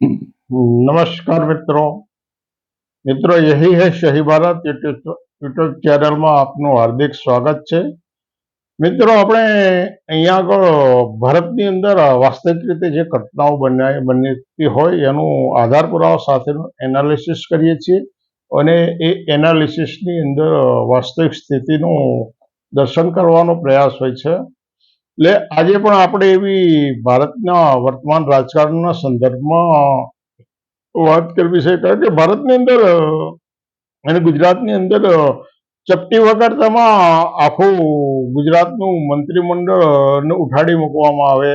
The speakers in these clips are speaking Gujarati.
નમસ્કાર મિત્રો. મિત્રો, યહી હૈ શહી ભારત યુટ્યુબ ચેનલમાં આપનું હાર્દિક સ્વાગત છે. મિત્રો, આપણે અહીંયા આગળ ભારતની અંદર વાસ્તવિક રીતે જે ઘટનાઓ બન્યા, બનતી હોય એનું આધાર પુરાવા સાથેનું એનાલિસિસ કરીએ છીએ અને એ એનાલિસિસની અંદર વાસ્તવિક સ્થિતિનું દર્શન કરવાનો પ્રયાસ હોય છે. એટલે આજે પણ આપણે એવી ભારતના વર્તમાન રાજકારણના સંદર્ભમાં વાત કરવી છે, કારણ કે ભારતની અંદર, અને ગુજરાતની અંદર ચપટી વગાડતામાં આખું ગુજરાતનું મંત્રીમંડળને ઉઠાડી મૂકવામાં આવે.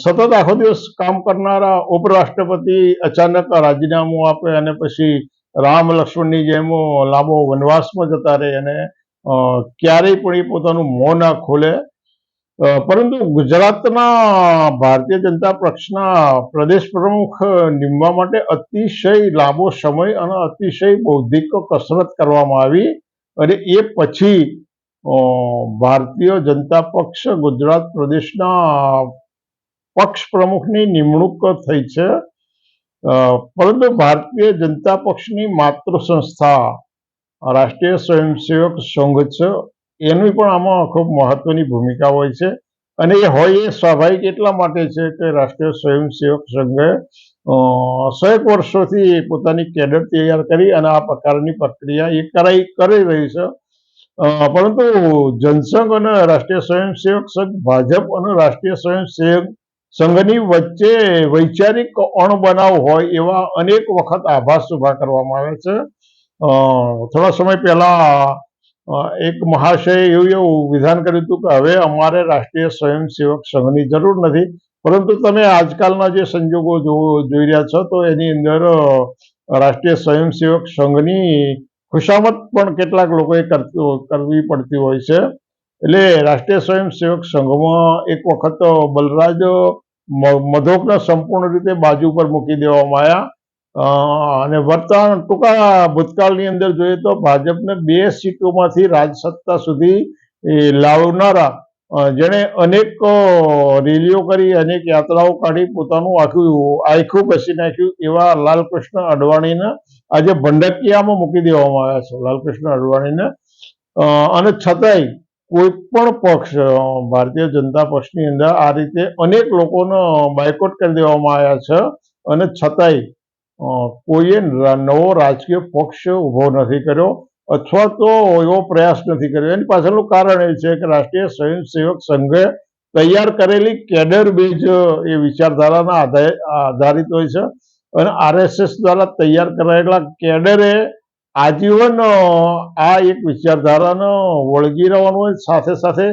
સતત આખો દિવસ કામ કરનારા ઉપરાષ્ટ્રપતિ અચાનક રાજીનામું આપે અને પછી રામ લક્ષ્મણની જેમ લાંબો વનવાસમાં જતા રહે અને ક્યારેય પણ એ પોતાનું મોં ના ખોલે. પરંતુ ગુજરાતના ભારતીય જનતા પક્ષના પ્રદેશ પ્રમુખ નીમવા માટે અતિશય લાંબો સમય અને અતિશય બૌદ્ધિક કસરત કરવામાં આવી અને એ પછી ભારતીય જનતા પક્ષ ગુજરાત પ્રદેશના પક્ષ પ્રમુખની નિમણૂક થઈ છે. પરંતુ ભારતીય જનતા પક્ષની માતૃ સંસ્થા રાષ્ટ્રીય સ્વયંસેવક સંઘ છે. એની પણ આમાં ખૂબ મહત્વની ભૂમિકા હોય છે. અને એ હોય એ સ્વાભાવિક એટલા માટે છે કે રાષ્ટ્રીય સ્વયંસેવક સંઘે એક વર્ષોથી પોતાની કેડર તૈયાર કરી અને આ પ્રકારની પ્રક્રિયા એ કરાઈ, કરી રહી છે. પરંતુ જનસંઘ અને રાષ્ટ્રીય સ્વયંસેવક સંઘ, ભાજપ અને રાષ્ટ્રીય સ્વયંસેવક સંઘની વચ્ચે વૈચારિક અણબનાવ હોય એવા અનેક વખત આભાસ ઊભા કરવામાં આવે છે. થોડા સમય પહેલા એક મહાશય એવું એવું વિધાન કર્યું હતું કે હવે અમારે રાષ્ટ્રીય સ્વયંસેવક સંઘની જરૂર નથી. પરંતુ તમે આજકાલના જે સંજોગો જોઈ રહ્યા છો, તો એની અંદર રાષ્ટ્રીય સ્વયંસેવક સંઘની ખુશામત પણ કેટલાક લોકોએ કરવી પડતી હોય છે. એટલે રાષ્ટ્રીય સ્વયંસેવક સંઘમાં એક વખત બલરાજ મધોકને સંપૂર્ણ રીતે બાજુ પર મૂકી દેવામાં આવ્યા. અને વર્તમાન ટૂંકા ભૂતકાળની અંદર જોઈએ તો ભાજપને બે સીટોમાંથી રાજસત્તા સુધી લાવનારા જેણે અનેક રેલીઓ કરી, અનેક યાત્રાઓ કાઢી, પોતાનું આખું આખું બસી નાખ્યું એવા લાલકૃષ્ણ અડવાણીને આજે ભંડકિયામાં મૂકી દેવામાં આવ્યા છે, લાલકૃષ્ણ અડવાણીને. અને છતાંય કોઈ પણ પક્ષ ભારતીય જનતા પક્ષની અંદર આ રીતે અનેક લોકોનો બાયકોટ કરી દેવામાં આવ્યા છે. અને છતાંય કોઈએ નવો રાજકીય પક્ષ ઊભો નથી કર્યો અથવા તો એવો પ્રયાસ નથી કર્યો. એની પાછળનું કારણ એ છે કે રાષ્ટ્રીય સ્વયંસેવક સંઘે તૈયાર કરેલી કેડર બેઝ એ વિચારધારાના આધારે આધારિત હોય છે અને આરએસએસ દ્વારા તૈયાર કરાયેલા કેડરે આજીવન આ એક વિચારધારાનો વળગી રહેવાનું હોય સાથે સાથે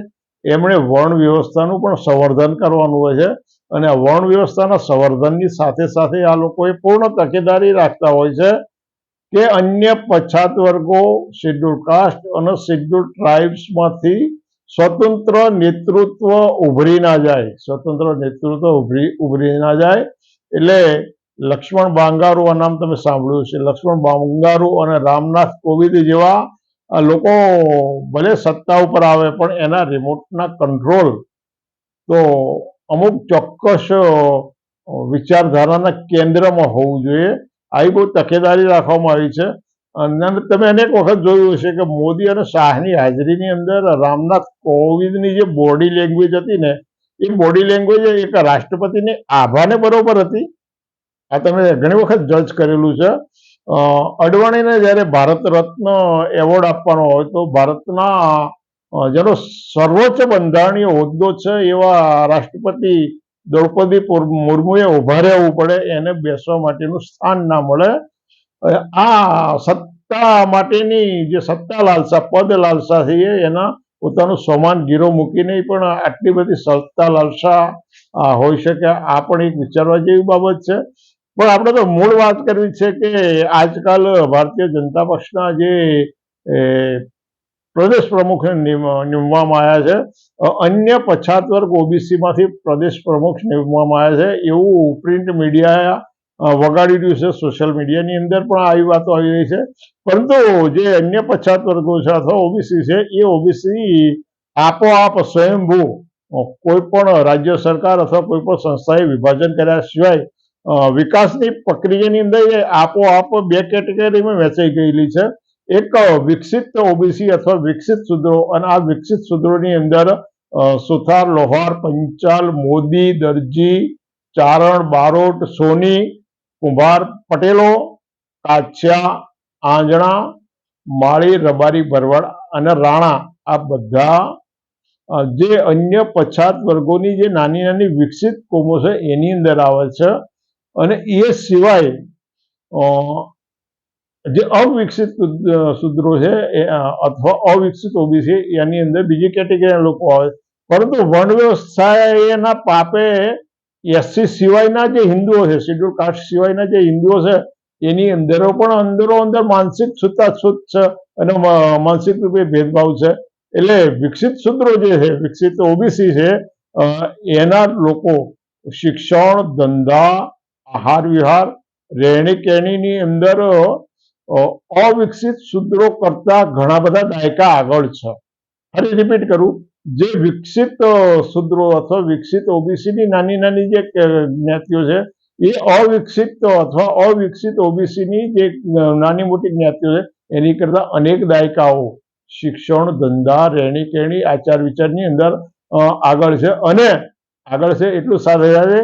એમણે વર્ણ વ્યવસ્થાનું પણ સંવર્ધન કરવાનું હોય છે. અને આ વર્ણ વ્યવસ્થાના સંવર્ધનની સાથે સાથે આ લોકોએ પૂર્ણ તકેદારી રાખતા હોય છે કે અન્ય પછાત વર્ગો, શેડ્યુલ કાસ્ટ અને શેડ્યુલ ટ્રાઇબ્સમાંથી સ્વતંત્ર નેતૃત્વ ઉભરી ના જાય. સ્વતંત્ર નેતૃત્વ ઉભરી ઉભરી ના જાય. એટલે લક્ષ્મણ બાંગારુ, આ નામ તમે સાંભળ્યું છે લક્ષ્મણ બાંગારુ અને રામનાથ કોવિંદ જેવા લોકો ભલે સત્તા ઉપર આવે, પણ એના રિમોટના કંટ્રોલ તો અમુક ચોક્કસ વિચારધારાના કેન્દ્રમાં હોવું જોઈએ. આવી બહુ તકેદારી રાખવામાં આવી છે. અને તમે અનેક વખત જોયું હશે કે મોદી અને શાહની હાજરીની અંદર રામનાથ કોવિંદની જે બોડી લેંગ્વેજ હતી ને, એ બોડી લેંગ્વેજ એક રાષ્ટ્રપતિની આભાને બરોબર હતી. આ તમે ઘણી વખત જજ કરેલું છે. અડવાણીને જ્યારે ભારત રત્ન એવોર્ડ આપવાનો હોય તો ભારતના જેનો સર્વોચ્ચ બંધારણીય હોદ્દો છે એવા રાષ્ટ્રપતિ દ્રૌપદી મુર્મુએ ઊભા રહેવું પડે, એને બેસવા માટેનું સ્થાન ના મળે. આ સત્તા માટેની જે સત્તા લાલસા, પદ લાલસા છે એના પોતાનું સમાન ગીરો મૂકીને પણ આટલી બધી સત્તા લાલસા હોઈ શકે, આ પણ એક વિચારવા જેવી બાબત છે. પણ આપણે તો મૂળ વાત કરવી છે કે આજકાલ ભારતીય જનતા પક્ષના જે પ્રદેશ પ્રમુખ નીમવામાં આવ્યા છે. અન્ય પછાત વર્ગ ઓબીસીમાંથી પ્રદેશ પ્રમુખ નિમવામાં આવ્યા છે. એવું પ્રિન્ટ મીડિયા વગાડી રહ્યું છે સોશિયલ મીડિયાની અંદર પણ આવી વાતો આવી રહી છે. પરંતુ જે અન્ય પછાત વર્ગો છે અથવા ઓબીસી છે, એ ઓબીસી આપોઆપ સ્વયંભૂ કોઈ પણ રાજ્ય સરકાર અથવા કોઈ પણ સંસ્થાએ વિભાજન કર્યા સિવાય વિકાસની પ્રક્રિયાની અંદર આપોઆપ બે કેટેગરીમાં વહેંચાઈ ગયેલી છે. એક વિકસિત ઓબીસી અથવા વિકસિત શુદ્રો અને આ વિકસિત શુદ્રોની અંદર સુથાર, લોહાર, પંચાલ, મોદી, દરજી, ચારણ, બારોટ, સોની, કુંભાર, પટેલો, કાછિયા, આંજણા, માળી, રબારી, ભરવાડ અને રાણા આ બધા જે અન્ય પછાત વર્ગોની જે નાની નાની વિકસિત કોમો છે એની અંદર આવે છે. અને એ સિવાય જે અવિકસિત શુદ્ર- છે અથવા અવિકસિત ઓબીસી, એની અંદર બીજી કેટેગરીના લોકો આવે. પરંતુ વર્ણ વ્યવસાયના પાપે એસસી સિવાયના જે હિન્દુઓ છે, શેડ્યુલ કાસ્ટ સિવાયના જે હિન્દુઓ છે, એની અંદરો પણ અંદરો અંદર માનસિક છૂતાછૂત છે અને માનસિક રૂપે ભેદભાવ છે. એટલે વિકસિત શુદ્રો જે છે, વિકસિત ઓબીસી છે એના લોકો શિક્ષણ, ધંધા, આહાર વિહાર રહેણી કહેણીની અંદર અવિકસિત સૂત્રો કરતા ઘણા બધા દાયકા આગળ છે. ફરી રિપીટ કરું, જે વિકસિત સૂત્રો અથવા વિકસિત ઓબીસીની નાની નાની જે જ્ઞાતિઓ છે, એ અવિકસિત અથવા અવિકસિત ઓબીસીની જે નાની મોટી જ્ઞાતિઓ છે, એની કરતા અનેક દાયકાઓ શિક્ષણ, ધંધા રહેણી કહેણી આચાર વિચારની અંદર આગળ છે. અને આગળ છે એટલું સાથે સાથે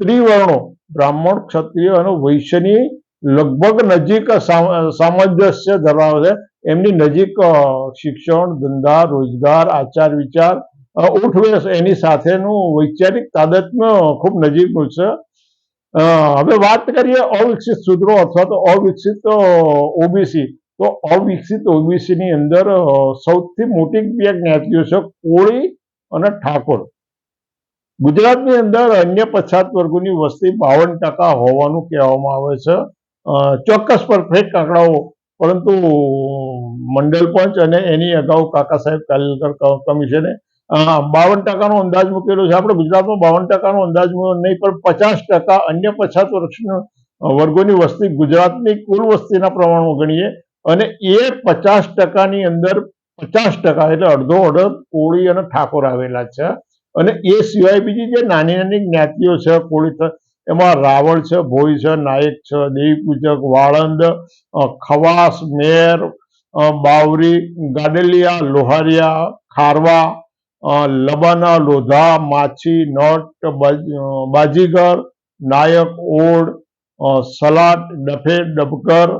ત્રિવર્ણો, બ્રાહ્મણ, ક્ષત્રિય અને વૈશ્યની લગભગ નજીક સામ- સામંજસ્ય ધરાવે છે. એમની નજીક શિક્ષણ, ધંધા, રોજગાર, આચાર વિચાર ઉઠવેશ એની સાથેનું વૈચારિક તાદાત્મ્ય ખૂબ નજીકનું છે. હવે વાત કરીએ અવિકસિત સૂત્રો અથવા તો અવિકસિત ઓબીસી. તો અવિકસિત ઓબીસી ની અંદર સૌથી મોટી બે જ્ઞાતિઓ છે કોળી અને ઠાકોર. ગુજરાતની અંદર અન્ય પછાત વર્ગોની વસ્તી બાવન ટકા હોવાનું કહેવામાં આવે છે. ચોક્કસ પરફેક્ટ આંકડાઓ, પરંતુ મંડળ પંચ અને એની અગાઉ કાકા સાહેબ કાલેલકર કમિશને બાવન ટકાનો અંદાજ મૂકેલો છે. આપણે ગુજરાતમાં બાવન ટકાનો અંદાજ નહીં, પણ પચાસ ટકા અન્ય પછાત વર્ગોની વસ્તી ગુજરાતની કુલ વસ્તીના પ્રમાણમાં ગણીએ અને એ પચાસ ટકાની અંદર પચાસ ટકા એટલે અડધો અડધ કોળી અને ઠાકોર આવેલા છે. અને એ સિવાય બીજી જે નાની નાની જ્ઞાતિઓ છે, કોળી એમાં રાવળ છે, ભોઈ છે, નાયક છે દેવીપૂજક વાળંદ ખવાસ, મેર બાવરી, ગાડલિયા, લોહારિયા, ખારવા લબાના, લોધા, માછી, નટ બાજીગર, નાયક ઓડ સલાટ ડફે, ડબકર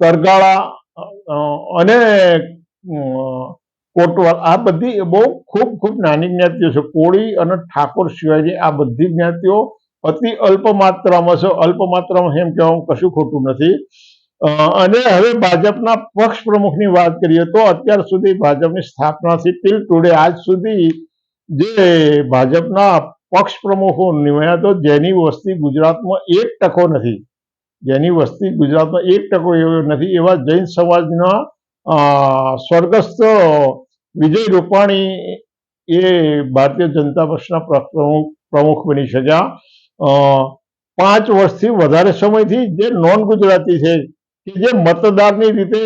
તરગાળા અને કોટવાલ આ બધી બહુ ખૂબ ખૂબ નાની જ્ઞાતિઓ છે. કોળી અને ઠાકોર સિવાયની આ બધી જ્ઞાતિઓ અતિ અલ્પ માત્રામાં છે. અલ્પ માત્રામાં એમ કહેવામાં કશું ખોટું નથી. અને હવે ભાજપના પક્ષ પ્રમુખની વાત કરીએ તો અત્યાર સુધી ભાજપની સ્થાપનાથી ટીલ ટુડે આજ સુધી જે ભાજપના પક્ષ પ્રમુખો નિમાયા તો જેની વસ્તી ગુજરાતમાં એક ટકો નથી. જેની વસ્તી ગુજરાતમાં એક ટકો એવો નથી. એવા જૈન સમાજના સ્વર્ગસ્થ વિજય રૂપાણી એ ભારતીય જનતા પક્ષના પ્રમુખ પ્રમુખ બની શક્યા. પાંચ વર્ષથી વધારે સમયથી જે નોન ગુજરાતી છે, કે જે મતદારની રીતે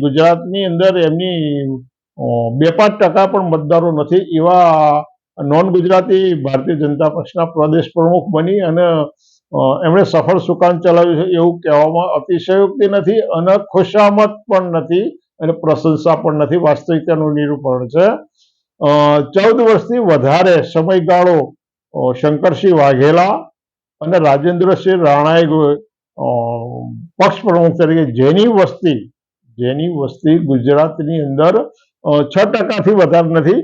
ગુજરાતની અંદર એમની બે પાંચ ટકા પણ મતદારો નથી, એવા નોન ગુજરાતી ભારતીય જનતા પક્ષના પ્રદેશ પ્રમુખ બની અને એમણે સફળ સુકાન ચલાવ્યું છે એવું કહેવામાં અતિશયોક્તિ નથી અને ખુશામત પણ નથી અને પ્રશંસા પણ નથી, વાસ્તવિકતાનું નિરૂપણ છે. ચૌદ વર્ષથી વધારે સમયગાળો શંકરસિંહ વાઘેલા અને રાજેન્દ્રસિંહ રાણાએ પક્ષ પ્રમુખ તરીકે જેની વસ્તી જેની વસ્તી ગુજરાતની અંદર છ ટકાથી વધારે નથી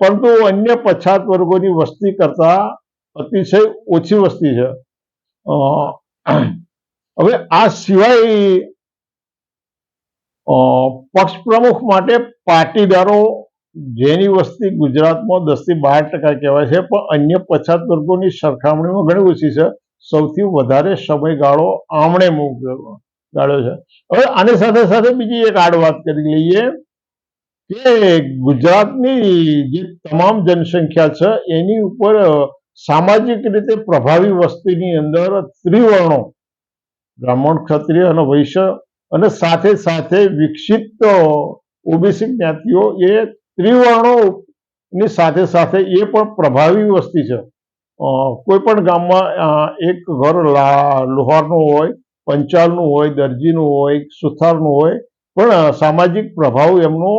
પરંતુ અન્ય પછાત વર્ગોની વસ્તી કરતા અતિશય ઓછી વસ્તી છે. હવે આ સિવાય પક્ષ પ્રમુખ માટે પાટીદારો જેની વસ્તી ગુજરાતમાં દસથી બાર ટકા કહેવાય છે, પણ અન્ય પછાત વર્ગોની સરખામણીમાં ઘણી ઓછી છે. સૌથી વધારે સમયગાળો આમણે ગાળ્યો છે. હવે આની સાથે સાથે બીજી એક આડ વાત કરી લઈએ કે ગુજરાતની જે તમામ જનસંખ્યા છે, એની ઉપર સામાજિક રીતે પ્રભાવી વસ્તીની અંદર ત્રિવર્ણો, બ્રાહ્મણ ક્ષત્રિય અને વૈશ્ય, અને સાથે સાથે વિકસિત ઓબીસી જ્ઞાતિઓ એ ત્રિવર્ણો ની સાથે સાથે એ પણ પ્રભાવી વસ્તી છે. કોઈ પણ ગામમાં એક ઘર લોહારનું હોય, પંચાલનું હોય, દરજીનું હોય, સુથારનું હોય, પણ સામાજિક પ્રભાવ એમનો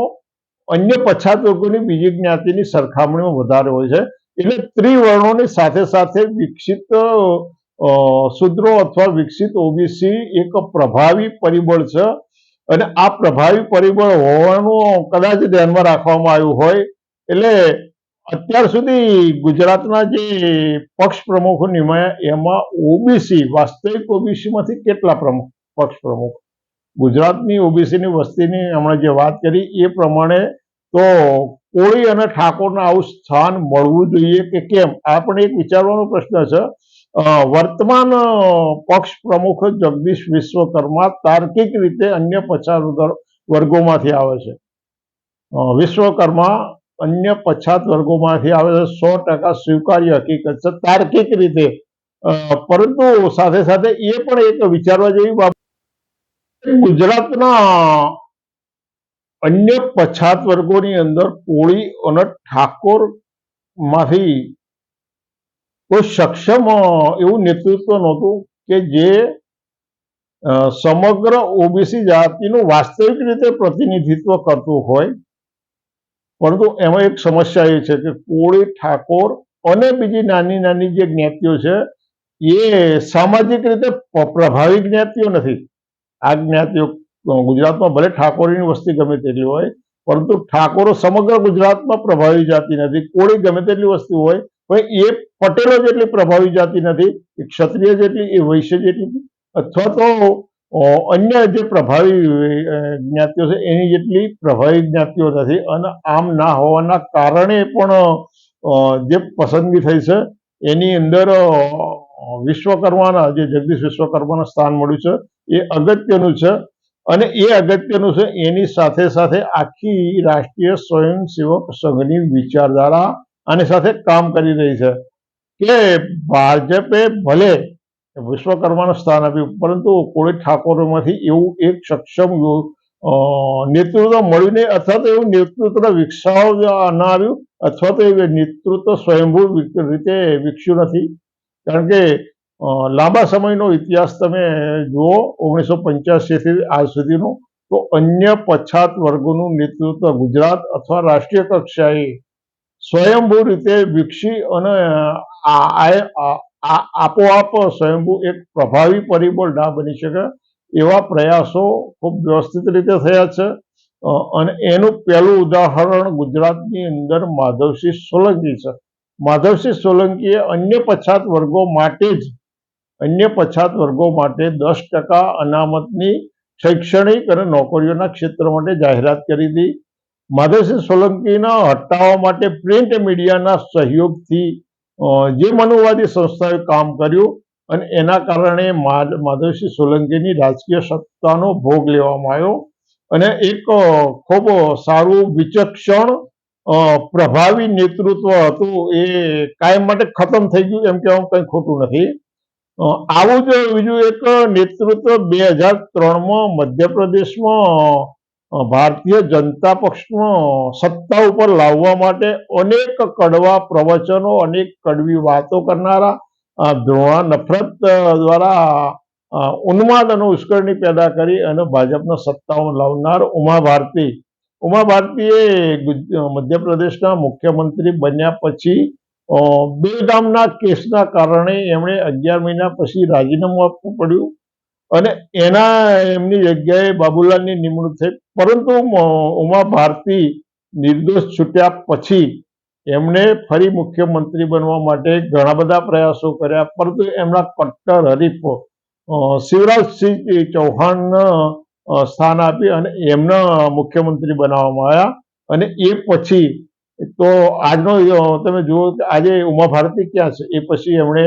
અન્ય પછાત વર્ગોની બીજી જ્ઞાતિની સરખામણીમાં વધારે હોય છે. એટલે ત્રિવર્ણોની સાથે સાથે વિકસિત શુદ્રો અથવા વિકસિત ઓબીસી એક પ્રભાવી પરિબળ છે. અને આ પ્રભાવી પરિબળ હોવાનું કદાચ ધ્યાનમાં રાખવામાં આવ્યું હોય. એટલે અત્યાર સુધી ગુજરાતના જે પક્ષ પ્રમુખો નિમાયા એમાં ઓબીસી, વાસ્તવિક ઓબીસીમાંથી કેટલા પ્રમુખ, પક્ષ પ્રમુખ? ગુજરાતની ઓબીસીની વસ્તીની હમણાં જે વાત કરી, એ પ્રમાણે તો કોળી અને ઠાકોરના આવું સ્થાન મળવું જોઈએ કે કેમ? આ પણ એક વિચારવાનો પ્રશ્ન છે. વર્તમાન પક્ષ પ્રમુખ જગદીશ વિશ્વકર્મા તાર્કિક રીતે અન્ય પછાત વર્ગોમાંથી આવે છે. વિશ્વકર્મા અન્ય પછાત વર્ગોમાંથી આવે છે. સો ટકા સ્વીકાર્ય હકીકત છે. તાર્કિક રીતે પરંતુ સાથે સાથે એ પણ એક વિચારવા જેવી બાબત ગુજરાતના અન્ય પછાત વર્ગોની અંદર કોળી અને ઠાકોરમાંથી કોઈ સક્ષમ એવું નેતૃત્વ નહોતું કે જે સમગ્ર ઓબીસી જાતિનું વાસ્તવિક રીતે પ્રતિનિધિત્વ કરતું હોય. પરંતુ એમાં એક સમસ્યા એ છે કે કોળી ઠાકોર અને બીજી નાની નાની જે જ્ઞાતિઓ છે, એ સામાજિક રીતે પ્રભાવી જ્ઞાતિઓ નથી. આ જ્ઞાતિઓ ગુજરાતમાં ભલે ઠાકોરીની વસ્તી ગમે તેટલી હોય, પરંતુ ઠાકોરો સમગ્ર ગુજરાતમાં પ્રભાવી જાતિ નથી. કોળી ગમે તેટલી વસ્તી હોય પણ એ પટેલો જેટલી પ્રભાવી જાતિ નથી, એ ક્ષત્રિય જેટલી, એ વૈશ્ય જેટલી અથવા તો અન્ય જે પ્રભાવી જ્ઞાતિઓ છે, એની જેટલી પ્રભાવી જ્ઞાતિઓ નથી. અને આમ ના હોવાના કારણે પણ જે પસંદગી થઈ છે, એની અંદર વિશ્વકર્માના, જે જગદીશ વિશ્વકર્માના સ્થાન મળ્યું છે, એ અગત્યનું છે. અને એ અગત્યનું છે, એની સાથે સાથે આખી રાષ્ટ્રીય સ્વયંસેવક સંઘની વિચારધારા આની સાથે કામ કરી રહી છે. કે ભાજપે ભલે વિશ્વકર્માનું સ્થાન આપ્યું, પરંતુ કોળી ઠાકોરોમાંથી એવું એક સક્ષમ નેતૃત્વ મળ્યું નહીં, અથવા તો એવું નેતૃત્વ વિકસાવવા આવ્યું, અથવા તો એ નેતૃત્વ સ્વયંભૂ રીતે વિકસ્યું નથી. કારણ કે લાંબા સમયનો ઇતિહાસ તમે જુઓ, ઓગણીસો પંચ્યાસીથી આજ સુધીનો, તો અન્ય પછાત વર્ગોનું નેતૃત્વ ગુજરાત અથવા રાષ્ટ્રીય કક્ષાએ સ્વયંભૂ રીતે વિકસી અને આપોઆપ સ્વયંભૂ એક પ્રભાવી પરિબળ ના બની શકે એવા પ્રયાસો ખૂબ વ્યવસ્થિત રીતે થયા છે. અને એનું પહેલું ઉદાહરણ ગુજરાતની અંદર માધવસિંહ સોલંકી છે. માધવસિંહ સોલંકીએ અન્ય પછાત વર્ગો માટે જ, અન્ય પછાત વર્ગો માટે દસ ટકા અનામતની શૈક્ષણિક અને નોકરીઓના ક્ષેત્ર માટે જાહેરાત કરી હતી. માધવસિંહ સોલંકીના હટાવવા માટે પ્રિન્ટ મીડિયાના સહયોગથી જે મનુવાદી સંસ્થાએ કામ કર્યું અને એના કારણે માધવસિંહ સોલંકીની રાજકીય સત્તાનો ભોગ લેવામાં આવ્યો અને એક ખૂબ સારું વિચક્ષણ પ્રભાવી નેતૃત્વ હતું એ કાયમ માટે ખતમ થઈ ગયું એમ કહેવામાં કંઈ ખોટું નથી. આવું જ બીજું એક નેતૃત્વ બે હજાર ત્રણમાં મધ્યપ્રદેશમાં ભારતીય જનતા પક્ષનો સત્તા ઉપર લાવવા માટે અનેક કડવા પ્રવચનો, અનેક કડવી વાતો કરનારા ધૃણા નફરત દ્વારા ઉન્માદ અને ઉશ્કેરણી પેદા કરી અને ભાજપને સત્તામાં લાવનાર ઉમા ભારતી. ઉમા ભારતીએ મધ્યપ્રદેશના મુખ્યમંત્રી બન્યા પછી બેલગામના કેસના કારણે એમણે અગિયાર મહિના પછી રાજીનામું આપવું પડ્યું. અને એના એમની જગ્યાએ બાબુલાલની નિમણૂક થઈ. પરંતુ ઉમા ભારતી નિર્દોષ છૂટ્યા પછી એમણે ફરી મુખ્યમંત્રી બનવા માટે ઘણા બધા પ્રયાસો કર્યા. પરંતુ એમના કટ્ટર હરીફ શિવરાજસિંહ ચૌહાણ સ્થાન આપી અને એમના મુખ્યમંત્રી બનાવવામાં આવ્યા. અને એ પછી તો આજનો તમે જુઓ કે આજે ઉમા ભારતી ક્યાં છે? એ પછી એમણે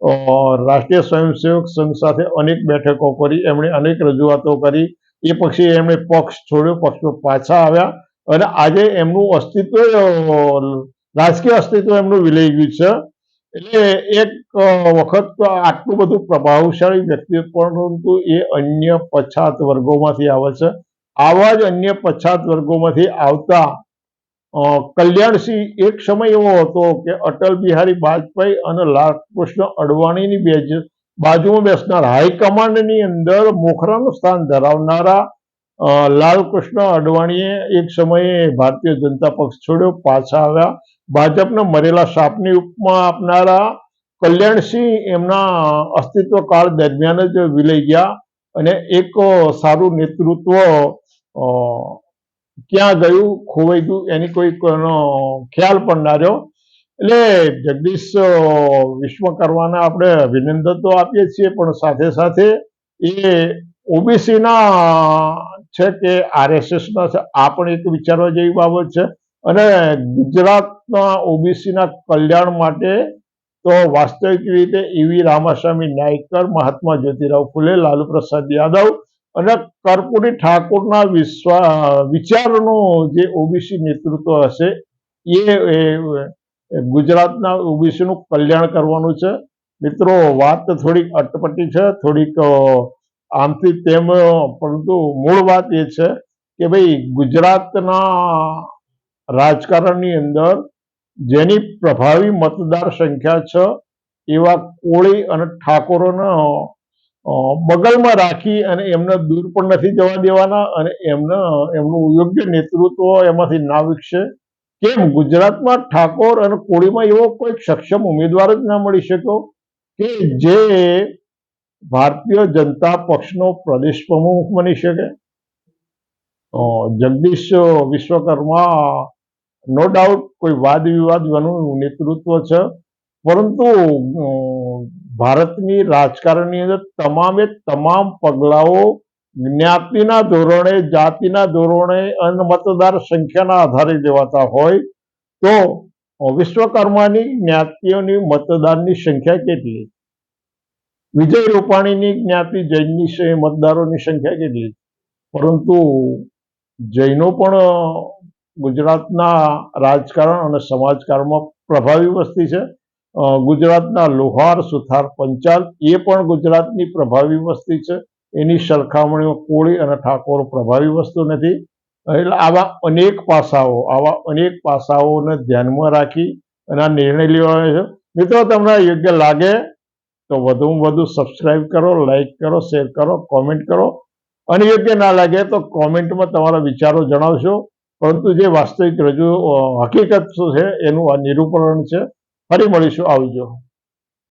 રાષ્ટ્રીય સ્વયંસેવક સંઘ સાથે અનેક બેઠકો કરી એમણે અનેક રજૂઆતો કરી એ પછી એમણે પક્ષ છોડ્યો, પક્ષમાં પાછા આવ્યા અને આજે એમનું અસ્તિત્વ, રાજકીય અસ્તિત્વ એમનું વિલઈ ગયું છે. એટલે એક વખત આટલું બધું પ્રભાવશાળી વ્યક્તિ પરંતુ એ અન્ય પછાત વર્ગોમાંથી આવે છે. આવા જ અન્ય પછાત વર્ગોમાંથી આવતા કલ્યાણસિંહ એક સમય એવો હતો કે અટલ બિહારી વાજપેયી અને લાલકૃષ્ણ અડવાણીની બે બાજુમાં બેસનાર હાઈકમાન્ડની અંદર મોખરાનું સ્થાન ધરાવનારા લાલકૃષ્ણ અડવાણીએ એક સમયે ભારતીય જનતા પક્ષ છોડ્યો, પાછા આવ્યા. ભાજપને મરેલા સાપની ઉપમા આપનારા કલ્યાણસિંહ એમના અસ્તિત્વ કાળ દરમિયાન જ વિલઈ ગયા અને એક સારું નેતૃત્વ ક્યાં ગયું, ખોવાઈ ગયું, એની કોઈ ખ્યાલ પણ ના રહ્યો. એટલે જગદીશ વિશ્વકર્માને આપણે અભિનંદન તો આપીએ છીએ, પણ સાથે સાથે એ ઓબીસીના છે કે આરએસએસના છે, આ પણ એક વિચારવા જેવી બાબત છે. અને ગુજરાતના ઓબીસીના કલ્યાણ માટે તો વાસ્તવિક રીતે એવી રામાસ્વામી નાયકર, મહાત્મા જ્યોતિરાવ ફુલે, લાલુ પ્રસાદ યાદવ અને કર્પૂરી ઠાકોરના વિશ્વા, વિચારનું જે ઓબીસી નેતૃત્વ હશે, એ ગુજરાતના ઓબીસીનું કલ્યાણ કરવાનું છે. મિત્રો, વાત થોડીક અટપટી છે, થોડીક આમથી તેમ, પરંતુ મૂળ વાત એ છે કે ભાઈ, ગુજરાતના રાજકારણની અંદર જેની પ્રભાવી મતદાર સંખ્યા છે, એવા કોળી અને ઠાકોરોનો બગલમાં રાખી અને એમને દૂર પણ નથી જવા દેવાના અને એમને, એમનું યોગ્ય નેતૃત્વ એમાંથી ના વિકસે. કેમ? ગુજરાતમાં ઠાકોર અને કોળીમાં એવો કોઈ સક્ષમ ઉમેદવાર જ ના મળી શક્યો કે જે ભારતીય જનતા પક્ષનો પ્રદેશ પ્રમુખ બની શકે? જગદીશ વિશ્વકર્મા, નો ડાઉટ કોઈ વાદ વિવાદ નેતૃત્વ છે. પરંતુ ભારતની રાજકારણની અંદર તમામે તમામ પગલાઓ જ્ઞાતિના ધોરણે, જાતિના ધોરણે અને મતદાર સંખ્યાના આધારે લેવાતા હોય તો વિશ્વકર્માની, જ્ઞાતિઓની મતદારની સંખ્યા કેટલી? વિજય રૂપાણીની જ્ઞાતિ જૈનની મતદારોની સંખ્યા કેટલી? પરંતુ જૈનો પણ ગુજરાતના રાજકારણ અને સમાજકારણમાં પ્રભાવી વસ્તી છે. ગુજરાતના લોહાર, સુથાર, પંચાલ એ પણ ગુજરાતની પ્રભાવી વસ્તી છે. એની સરખામણીમાં કોળી અને ઠાકોર પ્રભાવી વસ્તુ નથી. એટલે આવા અનેક પાસાઓ, આવા અનેક પાસાઓને ધ્યાનમાં રાખી અને આ નિર્ણય લેવાનો છે. મિત્રો, તમને યોગ્ય લાગે તો વધુમાં વધુ સબસ્ક્રાઇબ કરો લાઈક કરો, શેર કરો, કોમેન્ટ કરો. અને યોગ્ય ના લાગે તો કોમેન્ટમાં તમારા વિચારો જણાવશો. પરંતુ જે વાસ્તવિક રજૂ હકીકત શું છે, એનું આ નિરૂપણ છે. ફરી મળીશું આવજો.